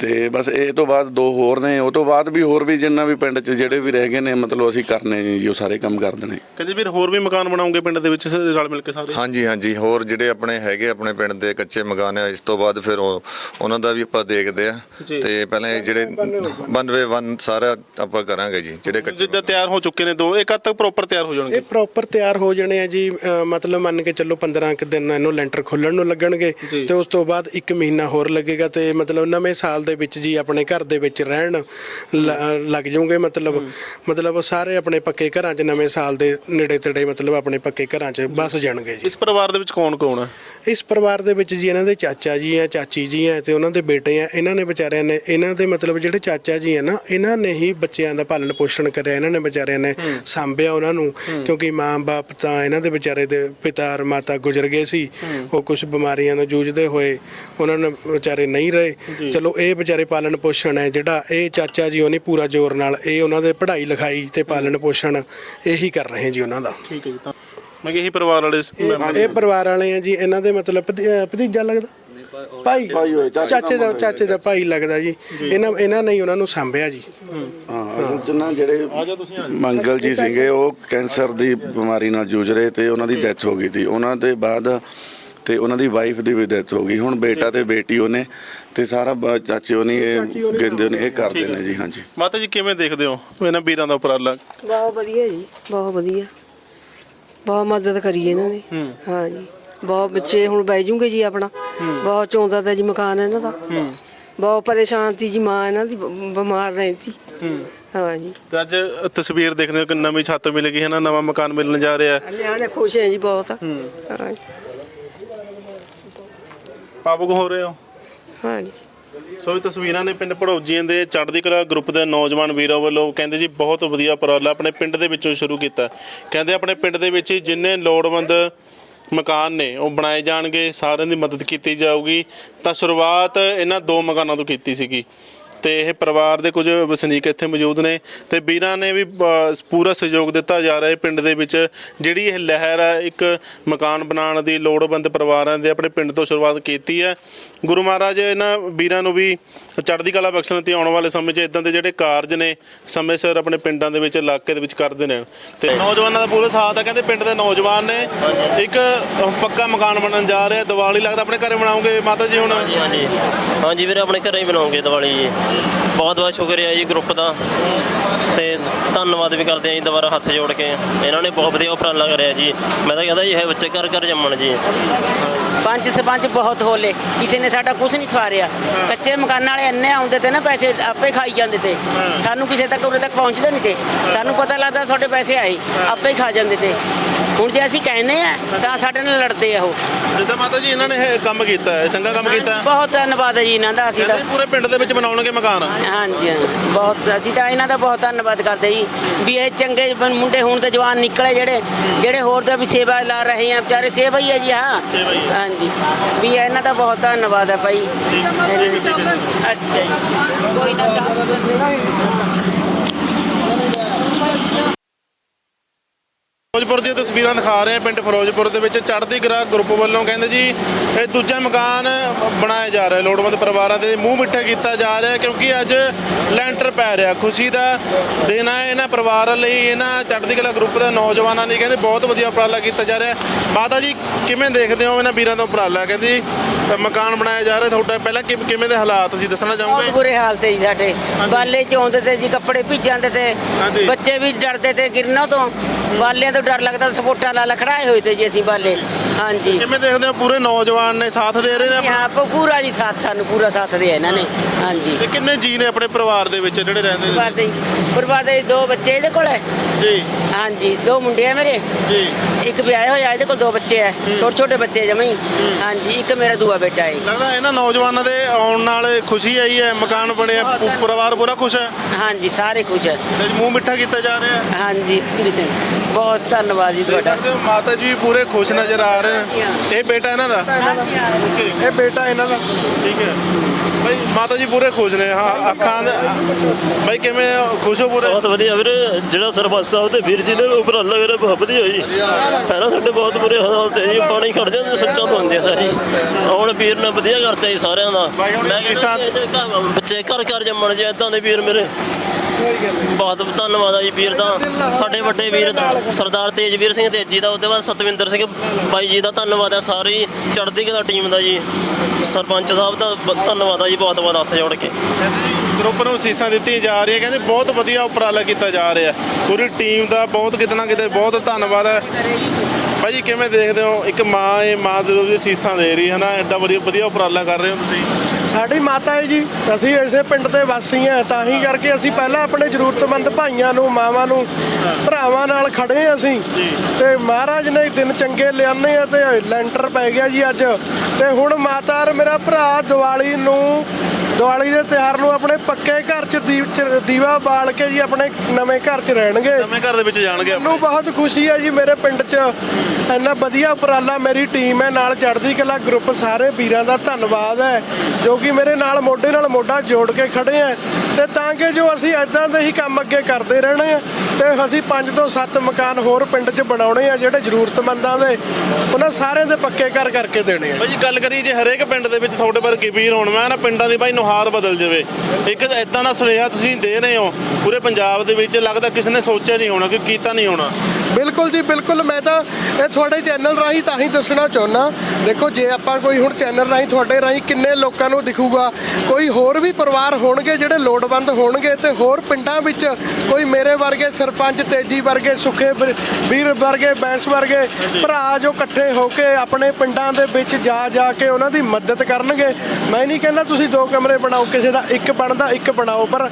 ਤੇ ਬਸ ਇਹ ਤੋਂ ਬਾਅਦ ਦੋ ਹੋਰ ਨੇ ਉਹ ਤੋਂ ਬਾਅਦ ਵੀ ਹੋਰ ਵੀ ਜਿੰਨਾ ਵੀ ਪਿੰਡ 'ਚ ਜਿਹੜੇ ਵੀ ਰਹਿ ਗਏ ਨੇ ਮਤਲਬ ਅਸੀਂ ਕਰਨੇ ਨੇ ਜੀ ਉਹ ਸਾਰੇ ਕੰਮ ਕਰ ਦੇਣੇ। ਕਹਿੰਦੇ ਵੀਰ ਹੋਰ ਵੀ ਮਕਾਨ ਬਣਾਉਂਗੇ ਪਿੰਡ ਦੇ ਵਿੱਚ ਰਲ ਮਿਲ ਕੇ ਸਾਰੇ? ਹਾਂਜੀ ਹਾਂਜੀ ਹੋਰ ਜਿਹੜੇ ਆਪਣੇ ਹੈਗੇ ਆਪਣੇ ਪਿੰਡ ਦੇ ਕੱਚੇ ਮਕਾਨ ਆ ਇਸ ਤੋਂ ਬਾਅਦ ਫਿਰ ਉਹ ਉਹਨਾਂ ਦਾ ਵੀ ਆਪਾਂ ਦੇਖਦੇ ਆ। ਜੀ। ਤੇ ਪਹਿਲਾਂ ਇਹ ਜਿਹੜੇ ਵਨਵੇ ਵਨ ਸਾਰਾ ਆਪਾਂ ਕਰਾਂਗੇ ਜੀ ਜਿਹੜੇ ਕੱਚੇ ਜਿੱਦਾਂ ਤਿਆਰ ਹੋ ਚੁੱਕੇ ਨੇ ਦੋ ਇੱਕ ਹੱਦ ਤੱਕ ਪ੍ਰੋਪਰ ਤਿਆਰ ਹੋ ਜਾਣਗੇ? ਇਹ ਪ੍ਰੋਪਰ ਤਿਆਰ ਹੋ ਜਾਣੇ ਆ ਜੀ ਅ, ਮਤਲਬ ਮੰਨ ਕੇ ਚੱਲੋ 15 ਕੁ ਦਿਨ ਇਹਨੂੰ ਲੈਂਟਰ ਖੋਲਣ ਨੂੰ ਲੱਗਣਗੇ। ਤੇ ਉਸ ਤੋਂ ਬਾਅਦ 1 ਮਹੀਨਾ ਹੋਰ ਲੱਗੇਗਾ ਤੇ ਮਤਲਬ ਨਵੇਂ ਸਾਲ ਦੇ ਵਿੱਚ ਜੀ ਆਪਣੇ ਘਰ ਦੇ ਵਿੱਚ ਰਹਿਣ ਲ- ਲੱਗ ਜਾਓਗੇ ਮਤਲਬ ਮਤਲਬ ਸਾਰੇ ਆਪਣੇ ਪੱਕੇ ਘਰਾਂ 'ਚ ਨਵੇਂ ਸਾਲ ਦੇ ਨੇੜੇ ਤੇੜੇ ਮਤਲਬ ਆਪਣੇ ਪੱਕੇ ਘਰਾਂ 'ਚ ਬਸ ਜਾਣਗੇ ਜੀ। ਇਸ ਪਰਿਵਾਰ ਦੇ ਵਿੱਚ ਕੌਣ ਕੌਣ ਹੈ ਇਸ ਪਰਿਵਾਰ ਦੇ ਵਿੱਚ ਜੀ ਇਹਨਾਂ ਦੇ ਚਾਚਾ ਜੀ ਆ ਚਾਚੀ ਜੀ ਆ ਤੇ ਉਹਨਾਂ ਦੇ ਬੇਟੇ ਆ। ਇਹਨਾਂ ਨੇ ਵਿਚਾਰਿਆਂ ਨੇ ਇਹਨਾਂ ਦੇ ਮਤਲਬ ਜਿਹੜੇ ਚਾਚਾ ਜੀ ਆ ਨਾ ਇਹਨਾਂ ਨੇ ਹੀ ਬੱਚਿਆਂ ਦਾ ਪਾਲਣ ਪੋਸ਼ਣ ਕਰਿਆ ਇਹਨਾਂ ਨੇ ਵਿਚਾਰਿਆਂ ਨੇ ਸਾਂਭਿਆ ਉਹਨਾਂ ਨੂੰ ਕਿਉਂਕਿ ਮਾਂ-ਬਾਪ ਤਾਂ ਇਹਨਾਂ ਦੇ ਵਿਚਾਰੇ ਦੇ ਪਿਤਾ ਔਰ ਮਾਤਾ ਗੁਜ਼ਰ ਗਏ ਸੀ। ਉਹ ਕੁਝ ਬਿਮਾਰੀਆਂ ਨਾਲ ਜੂਝਦੇ ਹੋਏ ਉਹਨਾਂ ਨੇ ਵਿਚਾਰੇ ਨਹੀਂ ਰਹੇ। ਚਲੋ ਇਹ ਵਿਚਾਰੇ ਪਾਲਣ ਪੋਸ਼ਣ ਹੈ ਜਿਹੜਾ ਇਹ ਚਾਚਾ ਜੀ ਉਹਨੇ ਪੂਰਾ ਜ਼ੋਰ ਨਾਲ ਇਹ ਉਹਨਾਂ ਦੇ ਪੜ੍ਹਾਈ ਲਿਖਾਈ ਤੇ ਪਾਲਣ ਪੋਸ਼ਣ ਇਹੀ ਕਰ ਰਹੇ ਜੀ ਉਹਨਾਂ ਦਾ। ਠੀਕ ਹੈ ਜੀ ਤਾਂ ਮੈਂ ਕਿਹਾ ਇਹੀ ਪਰਿਵਾਰ ਵਾਲੇ ਸ- ਮੈਂਬਰ ਇਹ ਪਰਿਵਾਰ ਵਾਲੇ ਆ ਜੀ ਇਹਨਾਂ ਦੇ ਮਤਲਬ ਭਤੀ- ਅਹ ਭਤੀਜਾ ਲੱਗਦਾ? ਭਾਈ। ਭਾਈ ਹੋਏ, ਚਾਚੇ ਚਾਚੇ ਦਾ ਚਾਚੇ ਦਾ ਭਾਈ ਲੱਗਦਾ ਜੀ। ਇਹਨਾਂ ਇਹਨਾਂ ਨੇ ਹੀ ਉਹਨਾਂ ਨੂੰ ਸੰਭਿਆ ਜੀ। ਹਾਂ। ਅਸਲ 'ਚ ਨਾ ਜਿਹੜੇ ਮੰਗਲ ਜੀ ਸੀਗੇ ਉਹ ਕੈਂਸਰ ਦੀ ਬਿਮਾਰੀ ਨਾਲ ਜੂਝ ਰਹੇ ਤੇ ਉਹਨਾਂ ਦੀ ਡੈਥ ਹੋ ਗਈ ਸੀ। ਉਹਨਾਂ ਦੇ ਬਾਅਦ ਤੇ ਉਹਨਾਂ ਦੀ ਵਾਈਫ ਦੀ ਵੀ ਡੈਥ ਹੋ ਗਈ। ਹੁਣ ਬੇਟਾ ਤੇ ਬੇਟੀ ਉਹਨੇ ਤੇ ਸਾਰਾ ਬ- ਚਾਚੇ ਉਹਨੇ ਇਹ ਕਹਿੰਦੇ ਨੇ ਇਹ ਕਰਦੇ ਨੇ ਜੀ ਹਾਂਜੀ। ਮਾਤਾ ਜੀ ਕਿਵੇਂ ਦੇਖਦੇ ਹੋ ਇਹਨਾਂ ਵੀਰਾਂ ਦਾ ਉਪਰਾਲਾ? ਬਹੁਤ ਵਧੀਆ ਜੀ ਬਹੁਤ ਵਧੀਆ। ਬਹੁਤ ਮਦਦ ਕਰੀ ਇਹਨਾਂ ਨੇ। ਹਾਂ। ਜੀ ਬਹੁਤ ਬੱਚੇ ਹੁਣ ਬਹਿ ਜੂਗੇ ਜੀ ਆਪਣਾ। ਬਹੁਤ ਚਾਹੁੰਦਾ ਤਾਂ ਜੀ ਮਕਾਨ ਇਹਨਾਂ ਦਾ। ਬਹੁਤ ਪਰੇਸ਼ਾਨ ਸੀ ਜੀ ਮਾਂ ਇਹਨਾਂ ਦੀ ਬ- ਬਿਮਾਰ ਰਹਿੰਦੀ। ਹਾਂ। ਜੀ। ਤੇ ਅੱਜ ਤਸਵੀਰ ਦੇਖਦੇ ਹੋ ਕਿ ਨਵੀਂ ਛੱਤ ਮਿਲ ਗਈ ਹੈ ਨਾ ਨਵਾਂ ਮਕਾਨ ਮਿਲਣ ਜਾ ਰਿਹਾ ਹੈ। ਨਿਆਣੇ ਖੁਸ਼ ਹੈ ਜੀ ਬਹੁਤ। ਹਾਂ ਜੀ। ਭਾਵੁਕ ਹੋ ਰਹੇ ਹੋ? ਹਾਂ ਜੀ ਸੋ ਇਹ ਤਸਵੀਰਾਂ ਨੇ ਪਿੰਡ ਭੜੋਜੀਆਂ ਦੇ ਚੜ੍ਹਦੀ ਕਲਾ ਗਰੁੱਪ ਦੇ ਨੌਜਵਾਨ ਵੀਰਾਂ ਵੱਲੋਂ ਕਹਿੰਦੇ ਜੀ ਬਹੁਤ ਵਧੀਆ ਉਪਰਾਲਾ ਆਪਣੇ ਪਿੰਡ ਦੇ ਵਿੱਚੋਂ ਸ਼ੁਰੂ ਕੀਤਾ। ਕਹਿੰਦੇ ਆਪਣੇ ਪਿੰਡ ਦੇ ਵਿੱਚ ਜਿੰਨੇ ਲੋੜਵੰਦ ਮਕਾਨ ਨੇ ਉਹ ਬਣਾਏ ਜਾਣਗੇ ਸਾਰਿਆਂ ਦੀ ਮਦਦ ਕੀਤੀ ਜਾਊਗੀ। ਤਾਂ ਸ਼ੁਰੂਆਤ ਇਹਨਾਂ ਦੋ ਮਕਾਨਾਂ ਤੋਂ ਕੀਤੀ ਸੀਗੀ। ਤੇ ਇਹ ਪਰਿਵਾਰ ਦੇ ਕੁਝ ਵਸਨੀਕ ਇੱਥੇ ਮੌਜੂਦ ਨੇ ਤੇ ਵੀਰਾਂ ਨੇ ਵੀ ਬ- ਪੂਰਾ ਸਹਿਯੋਗ ਦਿੱਤਾ ਜਾ ਰਿਹਾ ਹੈ ਪਿੰਡ ਦੇ ਵਿੱਚ। ਜਿਹੜੀ ਇਹ ਲਹਿਰ ਹੈ ਇੱਕ ਮਕਾਨ ਬਣਾਉਣ ਦੀ ਲੋੜਵੰਦ ਪਰਿਵਾਰਾਂ ਦੇ ਆਪਣੇ ਪਿੰਡ ਤੋਂ ਸ਼ੁਰੂਆਤ ਕੀਤੀ ਹੈ। ਗੁਰੂ ਮਹਾਰਾਜ, ਇਹਨਾਂ ਵੀਰਾਂ ਨੂੰ ਵੀ ਚੜ੍ਹਦੀ ਕਲਾ ਬਖਸ਼ਣ ਤੇ ਆਉਣ ਵਾਲੇ ਸਮੇਂ 'ਚ ਇਦਾਂ ਦੇ ਜਿਹੜੇ ਕਾਰਜ ਨੇ ਸਮੇਂ ਸਿਰ ਆਪਣੇ ਪਿੰਡਾਂ ਦੇ ਵਿੱਚ, ਇਲਾਕੇ ਦੇ ਵਿੱਚ ਕਰਦੇ ਨੇ। ਤੇ ਨੌਜਵਾਨਾਂ ਦਾ ਪੂਰਾ ਸਾਥ ਹੈ ਕਹਿੰਦੇ ਪਿੰਡ ਦੇ ਨੌਜਵਾਨ ਨੇ। ਇੱਕ ਪੱਕਾ ਮਕਾਨ ਬਣਨ ਜਾ ਰਿਹਾ, ਦੀਵਾਲੀ ਲੱਗਦਾ ਆਪਣੇ ਘਰੇ ਬਣਾਉਂਗੇ ਮਾਤਾ ਜੀ ਹੁਣ? ਹਾਂਜੀ ਹਾਂਜੀ। ਹਾਂਜੀ ਵੀਰੇ, ਆਪਣੇ ਘਰੇ ਹੀ ਬਣਾਉਂਗੇ ਦੀਵਾਲੀ ਜੀ। ਬਹੁਤ ਬਹੁਤ ਸ਼ੁਕਰੀਆ ਜੀ ਗਰੁੱਪ ਦਾ। ਤੇ ਧੰਨਵਾਦ ਵੀ ਕਰਦੇ ਆ ਜੀ ਦੁਬਾਰਾ ਹੱਥ ਜੋੜ ਕੇ। ਇਹਨਾਂ ਨੇ ਬਹੁਤ ਵਧੀਆ ਉਪਰਾਲਾ ਕਰਿਆ ਜੀ। ਮੈਂ ਤਾਂ ਕਹਿੰਦਾ ਜੀ, ਇਹ ਬੱਚੇ ਘਰ ਘਰ ਜੰਮਣ ਜੀ। ਪੰਜ ਸਰਪੰਚ ਬਹੁਤ ਹੋਲੇ ਕਿਸੇ ਨੇ ਸਾਡਾ ਕੁਝ ਨਹੀਂ ਸਵਾਰਿਆ। ਕੱਚੇ ਮਕਾਨਾਂ ਵਾਲੇ ਇੰਨੇ ਆਉਂਦੇ ਤੇ ਨਾ ਪੈਸੇ ਆਪੇ ਖਾਈ ਜਾਂਦੇ ਤੇ। ਸਾਨੂੰ ਕਿਸੇ ਤੱਕ ਉਰੇ ਤੱਕ ਪਹੁੰਚਦੇ ਨਹੀਂ ਤੇ। ਸਾਨੂੰ ਪਤਾ ਲੱਗਦਾ ਤੁਹਾਡੇ ਪੈਸੇ ਆਏ ਆਪੇ ਹੀ ਖਾ ਜਾਂਦੇ ਤੇ। ਹੁਣ ਜੇ ਅਸੀਂ ਕਹਿੰਦੇ ਆ ਤਾਂ ਸਾਡੇ ਨਾਲ ਲੜਦੇ ਆ ਉਹ। ਜਿੱਦਾਂ ਮਾਤਾ ਜੀ ਇਹਨਾਂ ਨੇ ਇਹ ਕੰਮ ਕੀਤਾ ਹੈ ਚੰਗਾ ਕੰਮ ਕੀਤਾ ਹੈ? ਬਹੁਤ ਧੰਨਵਾਦ ਹੈ ਜੀ ਇਹਨਾਂ ਦਾ ਅਸੀਂ ਤਾਂ ਕਹਿੰਦੇ ਪੂਰੇ ਪਿੰਡ ਦੇ ਵਿੱਚ ਬਣਾਉਣਗੇ ਮਕਾਨ। ਹਾਂਜੀ ਹਾਂ, ਬਹੁਤ ਅਸੀਂ ਤਾਂ ਇਹਨਾਂ ਦਾ ਬਹੁਤ ਧੰਨਵਾਦ ਕਰਦੇ ਜੀ। ਵੀ ਇਹ ਚੰਗੇ ਬ- ਮੁੰਡੇ ਹੁਣ ਤੇ ਜਵਾਨ ਨਿਕਲੇ ਜਿਹੜੇ ਜਿਹੜੇ ਹੋਰ ਦਾ ਵੀ ਸੇਵਾ ਲਾ ਰਹੇ ਆ ਵਿਚਾਰੇ ਸੇਵਾ ਹੀ ਹੈ ਜੀ ਹਾਂ। ਸੇਵਾ ਹੀ ਹੈ। ਹਾਂਜੀ। ਵੀ ਇਹਨਾਂ ਦਾ ਬਹੁਤ ਧੰਨਵਾਦ ਹੈ ਭਾਈ। ਅੱਛਾ ਜੀ। ਕੋਈ ਨਾ ਫਿਰੋਜ਼ਪੁਰ ਦੀਆਂ ਤਸਵੀਰਾਂ ਦਿਖਾ ਰਹੇ ਹਾਂ। ਪਿੰਡ ਫਿਰੋਜ਼ਪੁਰ ਦੇ ਵਿੱਚ ਚੜ੍ਹਦੀ ਕਲਾ ਗਰੁੱਪ ਵੱਲੋਂ ਕਹਿੰਦੇ ਜੀ ਇਹ ਦੂਜਾ ਮਕਾਨ ਬਣਾਇਆ ਜਾ ਰਿਹਾ। ਲੋੜਵੰਦ ਪਰਿਵਾਰਾਂ ਦੇ ਮੂੰਹ ਮਿੱਠਾ ਕੀਤਾ ਜਾ ਰਿਹਾ ਕਿਉਂਕਿ ਅੱਜ ਲੈਂਟਰ ਪੈ ਰਿਹਾ। ਖੁਸ਼ੀ ਦਾ ਦਿਨ ਹੈ ਇਹਨਾਂ ਪਰਿਵਾਰਾਂ ਲਈ ਇਹਨਾਂ ਚੜ੍ਹਦੀ ਕਲਾ ਗਰੁੱਪ ਦੇ ਨੌਜਵਾਨਾਂ ਲਈ ਕਹਿੰਦੇ ਬਹੁਤ ਵਧੀਆ ਉਪਰਾਲਾ ਕੀਤਾ ਜਾ ਰਿਹਾ। ਮਾਤਾ ਜੀ ਕਿਵੇਂ ਦੇਖਦੇ ਹੋ ਇਹਨਾਂ ਵੀਰਾਂ ਦਾ ਉਪਰਾਲਾ? ਕਹਿੰਦੀ ਮਕਾਨ ਬਣਾਇਆ ਜਾ ਰਿਹਾ। ਤੁਹਾਡਾ ਪਹਿਲਾਂ ਕਿਵੇਂ ਦੇ ਹਾਲਾਤ ਸੀ ਦੱਸਣਾ ਬਹੁਤ ਚਾਹੋਗੇ ਬੁਰੇ ਹਾਲ ਤੇ ਜੀ ਸਾਡੇ। ਬਾਲੇ ਚ ਆਉਂਦੇ ਤੇ ਜੀ ਕੱਪੜੇ ਭਿੱਜ ਜਾਂਦੇ ਤੇ। ਬੱਚੇ ਵੀ ਡਰਦੇ ਤੇ ਗਿਰਨਾ ਤੋਂ। ਬਾਲਿਆਂ ਤੋਂ ਡਰ ਲੱਗਦਾ ਸਪੋਟਾਂ ਲਾ ਲਾ ਖੜਾਏ ਹੋਏ ਤੇ ਜੀ ਅਸੀਂ ਬਾਲੇ। ਹਾਂਜੀ। ਕਿਵੇਂ ਦੇਖਦੇ ਹੋ ਪੂਰੇ ਨੌਜਵਾਨ ਨੇ ਸਾਥ ਦੇ ਰਹੇ ਨੇ? ਹਾਂ ਪ- ਪੂਰਾ ਜੀ ਸਾਥ ਸਾਨੂੰ ਪੂਰਾ ਸਾਥ ਦਿਆ ਇਹਨਾਂ ਨੇ। ਹਾਂਜੀ। ਤੇ ਕਿੰਨੇ ਜੀ ਨੇ ਆਪਣੇ ਪਰਿਵਾਰ ਦੇ ਵਿੱਚ ਜਿਹੜੇ ਰਹਿੰਦੇ ਨੇ? ਪਰਿਵਾਰ ਦੇ ਪਰਿਵਾਰ ਦੇ ਦੋ ਬੱਚੇ ਇਹਦੇ ਕੋਲ ਹੈ। ਜੀ। ਹਾਂਜੀ ਦੋ ਮੁੰਡੇ ਆ ਮੇਰੇ। ਜੀ। ਇੱਕ ਵਿਆਹ ਹੋਇਆ ਇਹਦੇ ਕੋਲ ਦੋ ਬੱਚੇ ਆ। ਛੋਟੇ ਛੋਟੇ ਬੱਚੇ ਜਮਈ ਹਾਂਜੀ ਇੱਕ ਮੇਰਾ ਦੂਆ ਬੇਟਾ ਹੈ। ਲੱਗਦਾ ਇਹਨਾਂ ਨੌਜਵਾਨਾਂ ਦੇ ਆਉਣ ਨਾਲ ਖੁਸ਼ੀ ਆਈ ਹੈ ਮਕਾਨ ਬਣਿਆ ਪ- ਪਰਿਵਾਰ ਪੂਰਾ ਖੁਸ਼ ਹੈ? ਹਾਂਜੀ ਸਾਰੇ ਖੁਸ਼ ਹੈ। ਤੇ ਮੂੰਹ ਮਿੱਠਾ ਕੀਤਾ ਜਾ ਰਿਹਾ ਹੈ? ਹਾਂਜੀ। ਬਹੁਤ ਧੰਨਵਾਦ ਜੀ ਤੁਹਾਡਾ। ਸਕਦੇ ਹੋ ਮਾਤਾ ਜੀ ਪੂਰੇ ਖੁਸ਼ ਨਜ਼ਰ ਆ ਰਹੇ ਨੇ। ਇਹ ਬੇਟਾ ਇਹਨਾਂ ਦਾ? ਇਹ ਬੇਟਾ ਇਹਨਾਂ ਦਾ? ਠੀਕ ਹੈ। ਭਾਈ ਮਾਤਾ ਜੀ ਪੂਰੇ ਖੁਸ਼ ਨੇ। ਹਾਂ ਅੱਖਾਂ ਦੇ ਭਾਈ ਕਿਵੇਂ ਖੁਸ਼ ਹੋ ਪੂਰੇ? ਬਹੁਤ ਵਧੀਆ ਵੀਰੇ। ਜਿਹੜਾ ਸਰਪੰਚ ਸਾਹਿਬ ਤੇ ਵੀਰ ਜੀ ਨੇ ਉਪਰਾਲਾ ਕਰਿਆ ਬਹੁਤ ਵਧੀਆ ਜੀ। ਪਹਿਲਾਂ ਸਾਡੇ ਬਹੁਤ ਬੁਰੇ ਹਾਲ ਤੇ ਜੀ। ਪਾਣੀ ਖੜ ਜਾਂਦੇ ਸੱਚਾ ਤੋਂ ਹੁੰਦੇ ਸੀ ਹੁਣ ਵੀਰ ਨੇ ਵਧੀਆ ਕਰਤਾ ਜੀ ਸਾਰਿਆਂ ਦਾ। ਬਾਈ ਮੈਂ ਘਰ- ਬੱਚੇ ਘਰ ਘਰ ਜੰਮਣ ਜੇ ਇਦਾਂ ਦੇ ਵੀਰ ਮੇਰੇ। ਬਹੁਤ ਧੰਨਵਾਦ ਆ ਜੀ ਵੀਰ ਦਾ। ਸਾਡੇ ਵੱਡੇ ਵੀਰ ਦਾ, ਸਰਦਾਰ ਤੇਜਵੀਰ ਸਿੰਘ ਤੇਜੀ ਦਾ, ਉਹਦੇ ਬਾਅਦ ਸਤਵਿੰਦਰ ਸਿੰਘ ਬਾਈ ਜੀ ਦਾ ਧੰਨਵਾਦ ਆ, ਸਾਰੀ ਚੜ੍ਹਦੀ ਕਲਾ ਟੀਮ ਦਾ ਜੀ। ਸਰਪੰਚ ਸਾਹਿਬ ਦਾ ਬ- ਧੰਨਵਾਦ ਆ ਜੀ, ਬਹੁਤ ਬਹੁਤ ਹੱਥ ਜੋੜ ਕੇ। ਗਰੁੱਪ ਨੂੰ ਸੀਸਾਂ ਦਿੱਤੀਆਂ ਜਾ ਰਹੀਆਂ, ਕਹਿੰਦੇ ਬਹੁਤ ਵਧੀਆ ਉਪਰਾਲਾ ਕੀਤਾ ਜਾ ਰਿਹਾ। ਪੂਰੀ ਟੀਮ ਦਾ ਬਹੁਤ ਕਿਤੇ ਨਾ ਕਿਤੇ ਬਹੁਤ ਧੰਨਵਾਦ ਹੈ ਭਾਈ ਜੀ, ਕਿਵੇਂ ਦੇਖਦੇ ਹੋ? ਇੱਕ ਮਾਂ, ਇਹ ਮਾਂ ਦੇ ਰੂਪ ਵਿੱਚ ਸੀਸਾਂ ਦੇ ਰਹੀ ਹੈ ਨਾ, ਐਡਾ ਵਧੀਆ ਵਧੀਆ ਉਪਰਾਲਾ ਕਰ ਰਹੇ ਹੋ ਤੁਸੀਂ। ਸਾਡੀ ਮਾਤਾ ਹੈ ਜੀ। ਅਸੀਂ ਇਸੇ ਪਿੰਡ ਦੇ ਵਾਸੀ ਹਾਂ ਤਾਂ ਹੀ ਕਰਕੇ ਅਸੀਂ ਪਹਿਲਾਂ ਆਪਣੇ ਜ਼ਰੂਰਤਮੰਦ ਭਾਈਆਂ ਨੂੰ ਮਾਵਾਂ ਨੂੰ ਭਰਾਵਾਂ ਨਾਲ ਖੜੇ ਹਾਂ ਅਸੀਂ। ਤੇ ਮਹਾਰਾਜ ਨੇ ਦਿਨ ਚੰਗੇ ਲਿਆਨੇ ਆ ਤੇ ਲੈਂਟਰ ਪੈ ਗਿਆ ਜੀ ਅੱਜ। ਤੇ ਹੁਣ ਮਾਤਾ ਔਰ ਮੇਰਾ ਭਰਾ ਦੀਵਾਲੀ ਨੂੰ ਦੀਵਾਲੀ ਦੇ ਤਿਉਹਾਰ ਨੂੰ ਆਪਣੇ ਪੱਕੇ ਘਰ 'ਚ ਦੀਪ 'ਚ ਦੀਵਾ ਬਾਲ ਕੇ ਜੀ ਆਪਣੇ ਨਵੇਂ ਘਰ 'ਚ ਰਹਿਣਗੇ। ਨਵੇਂ ਘਰ ਦੇ ਵਿੱਚ ਜਾਣਗੇ ਮੈਨੂੰ ਬਹੁਤ ਖੁਸ਼ੀ ਹੈ ਜੀ ਮੇਰੇ ਪਿੰਡ 'ਚ। ਇੰਨਾ ਵਧੀਆ ਉਪਰਾਲਾ ਮੇਰੀ ਟੀਮ ਹੈ ਨਾਲ ਚੜ੍ਹਦੀ ਕਲਾ ਗਰੁੱਪ ਸਾਰੇ ਵੀਰਾਂ ਦਾ ਧੰਨਵਾਦ ਹੈ ਜੋ ਕਿ ਮੇਰੇ ਨਾਲ ਮੋਢੇ ਨਾਲ ਮੋਢਾ ਜੋੜ ਕੇ ਖੜੇ ਹੈ। ਤੇ ਤਾਂ ਕਿ ਜੋ ਅਸੀਂ ਇਦਾਂ ਦੇ ਹੀ ਕੰਮ ਅੱਗੇ ਕਰਦੇ ਰਹਿਣੇ ਆ ਤੇ ਅਸੀਂ 5 ਤੋਂ 7 ਮਕਾਨ ਹੋਰ ਪਿੰਡ 'ਚ ਬਣਾਉਣੇ ਆ ਜਿਹੜੇ ਜ਼ਰੂਰਤਮੰਦਾਂ ਦੇ ਉਹਨਾਂ ਸਾਰਿਆਂ ਦੇ ਪੱਕੇ ਕਰ ਕਰਕੇ ਦੇਣੇ ਆ। ਬਾਈ ਜੀ ਗੱਲ ਕਰੀ ਜੇ ਹਰੇਕ ਪਿੰਡ ਦੇ ਵਿੱਚ ਤੁਹਾਡੇ ਵਰਗੇ ਵੀਰ ਹੋਣ ਮੈਂ ਨਾ ਪਿੰਡਾਂ ਦੀ ਬਾਈ ਨੁਹਾਰ ਬਦਲ ਜਾਵੇ। ਇੱਕ ਇਦਾਂ ਦਾ ਸੁਨੇਹਾ ਤੁਸੀਂ ਦੇ ਰਹੇ ਹੋ, ਪੂਰੇ ਪੰਜਾਬ ਦੇ ਵਿੱਚ ਲੱਗਦਾ ਕਿਸੇ ਨੇ ਸੋਚਿਆ ਨਹੀਂ ਹੋਣਾ ਕਿ ਕੀਤਾ ਨਹੀਂ ਹੋਣਾ। ਬਿਲਕੁਲ ਜੀ, ਬਿਲਕੁਲ। ਮੈਂ ਤਾਂ ਇਹ ਤੁਹਾਡੇ ਚੈਨਲ ਰਾਹੀਂ ਤਾਂ ਹੀ ਦੱਸਣਾ ਚਾਹੁੰਦਾ ਦੇਖੋ, ਜੇ ਆਪਾਂ ਕੋਈ ਹੁਣ ਚੈਨਲ ਰਾਹੀਂ ਤੁਹਾਡੇ ਰਾਹੀਂ ਕਿੰਨੇ ਲੋਕਾਂ ਨੂੰ ਦਿਖੂਗਾ, ਕੋਈ ਹੋਰ ਵੀ ਪਰਿਵਾਰ ਹੋਣਗੇ ਜਿਹੜੇ ਲੋੜਵੰਦ ਹੋਣਗੇ ਤੇ ਹੋਰ ਪਿੰਡਾਂ ਵਿੱਚ ਕੋਈ ਮੇਰੇ ਵਰਗੇ ਸਰਪੰਚ, ਤੇਜੀ ਵਰਗੇ, ਸੁਖੇ ਵੀਰ- ਵੀਰ ਵਰਗੇ, ਬੈਂਸ ਵਰਗੇ ਭਰਾ ਜੋ ਇਕੱਠੇ ਹੋ ਕੇ ਆਪਣੇ ਪਿੰਡਾਂ ਦੇ ਵਿੱਚ ਜਾ ਜਾ ਕੇ ਉਹਨਾਂ ਦੀ ਮਦਦ ਕਰਨਗੇ। ਮੈਂ ਨਹੀਂ ਕਹਿੰਦਾ ਤੁਸੀਂ ਦੋ ਕਮਰੇ ਬਣਾਓ, ਕਿਸੇ ਦਾ ਇੱਕ ਬਣਦਾ, ਇੱਕ ਬਣਾਓ, ਪਰ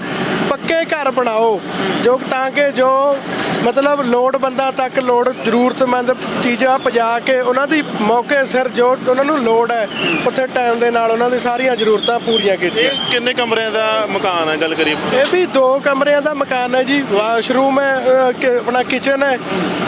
ਪੱਕੇ ਘਰ ਬਣਾਓ। ਜੋ ਤਾਂ ਕਿ ਜੋ ਮਤਲਬ ਲੋੜਵੰਦਾਂ ਤੱਕ ਲੋੜ ਜ਼ਰੂਰਤਮੰਦ ਚੀਜ਼ਾਂ ਪਜਾ ਕੇ ਉਹਨਾਂ ਦੀ ਮੌਕੇ ਸਿਰ ਜੋ ਉਹਨਾਂ ਨੂੰ ਲੋੜ ਹੈ ਉੱਥੇ ਟਾਈਮ ਦੇ ਨਾਲ ਉਹਨਾਂ ਦੀ ਸਾਰੀਆਂ ਜ਼ਰੂਰਤਾਂ ਪੂਰੀਆਂ ਕੀਤੀਆਂ। ਇਹ ਕਿੰਨੇ ਕਮਰਿਆਂ ਦਾ ਮਕਾਨ ਹੈ ਗੱਲ ਕਰੀਏ? ਇਹ ਵੀ ਦੋ ਕਮਰਿਆਂ ਦਾ ਮਕਾਨ ਹੈ ਜੀ ਵਾਸ਼ਰੂਮ ਹੈ ਆਪਣਾ ਕਿਚਨ ਹੈ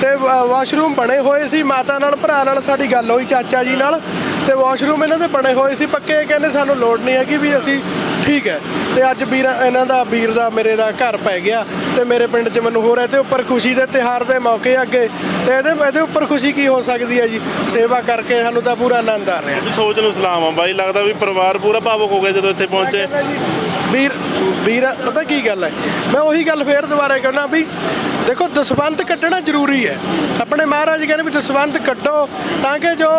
ਤੇ ਵਾਸ਼ਰੂਮ ਬਣੇ ਹੋਏ ਸੀ ਮਾਤਾ ਨਾਲ ਭਰਾ ਨਾਲ ਸਾਡੀ ਗੱਲ ਹੋਈ ਚਾਚਾ ਜੀ ਨਾਲ। ਤੇ ਵਾਸ਼ਰੂਮ ਇਹਨਾਂ ਦੇ ਬਣੇ ਹੋਏ ਸੀ ਪੱਕੇ। ਇਹ ਕਹਿੰਦੇ ਸਾਨੂੰ ਲੋੜ ਨਹੀਂ ਹੈਗੀ ਵੀ ਅਸੀਂ ਠੀਕ ਹੈ। ਤੇ ਅੱਜ ਵੀਰ ਇਹਨਾਂ ਦਾ ਵੀਰ ਦਾ ਮੇਰੇ ਦਾ ਘਰ ਪੈ ਗਿਆ ਤੇ ਮੇਰੇ ਪਿੰਡ 'ਚ ਮੈਨੂੰ ਹੋ ਰਿਹਾ ਤੇ ਉੱਪਰ ਖੁਸ਼ੀ ਦੇ ਤਿਹਾਰ ਦੇ ਮੌਕੇ ਅੱਗੇ। ਤੇ ਇਹਦੇ ਇਹਦੇ ਉੱਪਰ ਖੁਸ਼ੀ ਕੀ ਹੋ ਸਕਦੀ ਹੈ ਜੀ? ਸੇਵਾ ਕਰਕੇ ਸਾਨੂੰ ਤਾਂ ਪੂਰਾ ਆਨੰਦ ਆ ਰਿਹਾ। ਵੀ ਸੋਚ ਨੂੰ ਸਲਾਮ ਆ। ਬਾਈ ਲੱਗਦਾ ਵੀ ਪਰਿਵਾਰ ਪੂਰਾ ਭਾਵੁਕ ਹੋ ਗਿਆ ਜਦੋਂ ਇੱਥੇ ਪਹੁੰਚੇ। ਵੀਰ ਵੀਰ ਪਤਾ ਕੀ ਗੱਲ ਹੈ? ਮੈਂ ਉਹੀ ਗੱਲ ਫੇਰ ਦੁਬਾਰਾ ਕਹਿਣਾ ਵੀ ਦੇਖੋ, ਦਸਵੰਤ ਕੱਢਣਾ ਜ਼ਰੂਰੀ ਹੈ। ਆਪਣੇ ਮਹਾਰਾਜ ਕਹਿੰਦੇ ਵੀ ਦਸਵੰਤ ਕੱਟੋ, ਤਾਂ ਕਿ ਜੋ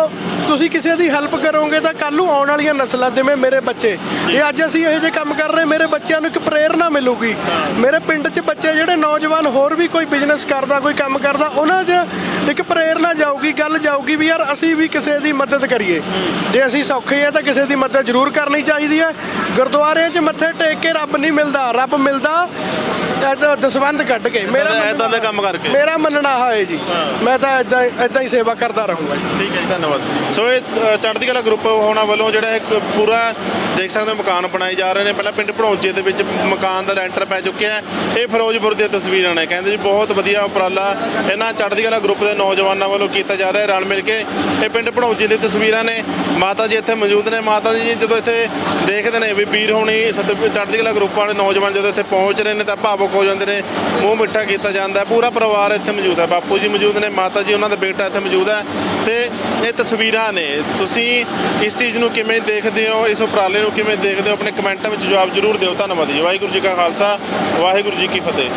ਤੁਸੀਂ ਕਿਸੇ ਦੀ ਹੈਲਪ ਕਰੋਗੇ ਤਾਂ ਕੱਲ ਨੂੰ ਆਉਣ ਵਾਲੀਆਂ ਨਸਲਾਂ, ਜਿਵੇਂ ਮੇਰੇ ਬੱਚੇ, ਇਹ ਅੱਜ ਅਸੀਂ ਇਹੋ ਜਿਹੇ ਕੰਮ ਕਰ ਰਹੇ, ਮੇਰੇ ਬੱਚਿਆਂ ਨੂੰ ਇੱਕ ਪ੍ਰੇਰਣਾ ਮਿਲੂਗੀ। ਮੇਰੇ ਪਿੰਡ 'ਚ ਬੱਚੇ ਜਿਹੜੇ ਨੌਜਵਾਨ ਹੋਰ ਵੀ ਕੋਈ ਬਿਜ਼ਨਸ ਕਰਦਾ, ਕੋਈ ਕੰਮ ਕਰਦਾ, ਉਹਨਾਂ 'ਚ ਇੱਕ ਪ੍ਰੇਰਣਾ ਜਾਊਗੀ, ਗੱਲ ਜਾਊਗੀ ਵੀ ਯਾਰ ਅਸੀਂ ਵੀ ਕਿਸੇ ਦੀ ਮਦਦ ਕਰੀਏ। ਜੇ ਅਸੀਂ ਸੌਖੇ ਆ ਤਾਂ ਕਿਸੇ ਦੀ ਮਦਦ ਜ਼ਰੂਰ ਕਰਨੀ ਚਾਹੀਦੀ ਹੈ। ਗੁਰਦੁਆਰਿਆਂ 'ਚ ਮੱਥੇ ਟੇਕ ਕੇ ਰੱਬ ਨਹੀਂ ਮਿਲਦਾ, ਰੱਬ ਮਿਲਦਾ ਏਦਾਂ ਦਸਵੰਧ ਕੱਢ ਕੇ ਮੇਰਾ ਏਦਾਂ ਦੇ ਕੰਮ ਕਰਕੇ। ਮੇਰਾ ਮੰਨਣਾ ਹੈ ਜੀ। ਮੈਂ ਤਾਂ ਇਦਾਂ ਇਦਾਂ ਹੀ ਸੇਵਾ ਕਰਦਾ ਰਹੂੰਗਾ ਜੀ। ਠੀਕ ਹੈ ਜੀ ਧੰਨਵਾਦ। ਸੋ ਇਹ ਅ, ਚੜ੍ਹਦੀ ਕਲਾ ਗਰੁੱਪ ਹੋਣਾ ਵੱਲੋਂ ਜਿਹੜਾ ਇੱਕ ਪੂਰਾ ਦੇਖ ਸਕਦੇ ਹੋ ਮਕਾਨ ਬਣਾਏ ਜਾ ਰਹੇ ਨੇ। ਪਹਿਲਾਂ ਪਿੰਡ ਭੜੌਂਚੇ ਦੇ ਵਿੱਚ ਮਕਾਨ ਦਾ ਲੈਂਟਰ ਪੈ ਚੁੱਕਿਆ ਹੈ। ਇਹ ਫਿਰੋਜ਼ਪੁਰ ਦੀਆਂ ਤਸਵੀਰਾਂ ਨੇ। ਕਹਿੰਦੇ ਜੀ ਬਹੁਤ ਵਧੀਆ ਉਪਰਾਲਾ ਇਹਨਾਂ ਚੜ੍ਹਦੀ ਕਲਾ ਗਰੁੱਪ ਦੇ ਨੌਜਵਾਨਾਂ ਵੱਲੋਂ ਕੀਤਾ ਜਾ ਰਿਹਾ ਰਲ ਮਿਲ ਕੇ ਇਹ ਪਿੰਡ ਭੜੌਂਚੇ ਦੀ ਤਸਵੀਰਾਂ ਨੇ। ਮਾਤਾ ਜੀ ਇੱਥੇ ਮੌਜੂਦ ਨੇ। ਮਾਤਾ ਜੀ ਜਦੋਂ ਇੱਥੇ ਦੇਖਦੇ ਨੇ ਵੀ ਵੀਰ ਹੋਣੀ ਸਤ ਚੜ੍ਹਦੀ ਕਲਾ ਗਰੁੱਪ ਵਾਲੇ ਨੌਜਵਾਨ ਜਦੋਂ ਇੱਥੇ ਪਹੁੰਚ ਰਹੇ ਨੇ ਤਾਂ ਭਾਵੁਕ ਹੋ ਜਾਂਦੇ ਨੇ, ਮੂੰਹ ਮਿੱਠਾ ਕੀਤਾ ਜਾਂਦਾ ਹੈ, ਪੂਰਾ ਪਰਿਵਾਰ ਇੱਥੇ ਮੌਜੂਦ ਹੈ। ਬਾਪੂ ਜੀ ਮੌਜੂਦ ਨੇ, ਮਾਤਾ ਜੀ, ਉਹਨਾਂ ਦਾ ਬੇਟਾ ਇੱਥੇ ਮੌਜੂਦ ਹੈ ਤੇ ਇਹ ਤਸਵੀਰਾਂ ਨੇ। ਤੁਸੀਂ ਇਸ ਚੀਜ਼ ਨੂੰ ਕਿਵੇਂ ਦੇਖਦੇ ਹੋ, ਇਸ ਉਪਰਾਲੇ ਨੂੰ ਕਿਵੇਂ ਦੇਖਦੇ ਹੋ, ਆਪਣੇ ਕਮੈਂਟਾਂ ਵਿੱਚ ਜਵਾਬ ਜ਼ਰੂਰ ਦਿਓ। ਧੰਨਵਾਦ ਜੀ। ਵਾਹਿਗੁਰੂ ਜੀ ਕਾ ਖਾਲਸਾ, ਵਾਹਿਗੁਰੂ ਜੀ ਕੀ ਫਤਿਹ।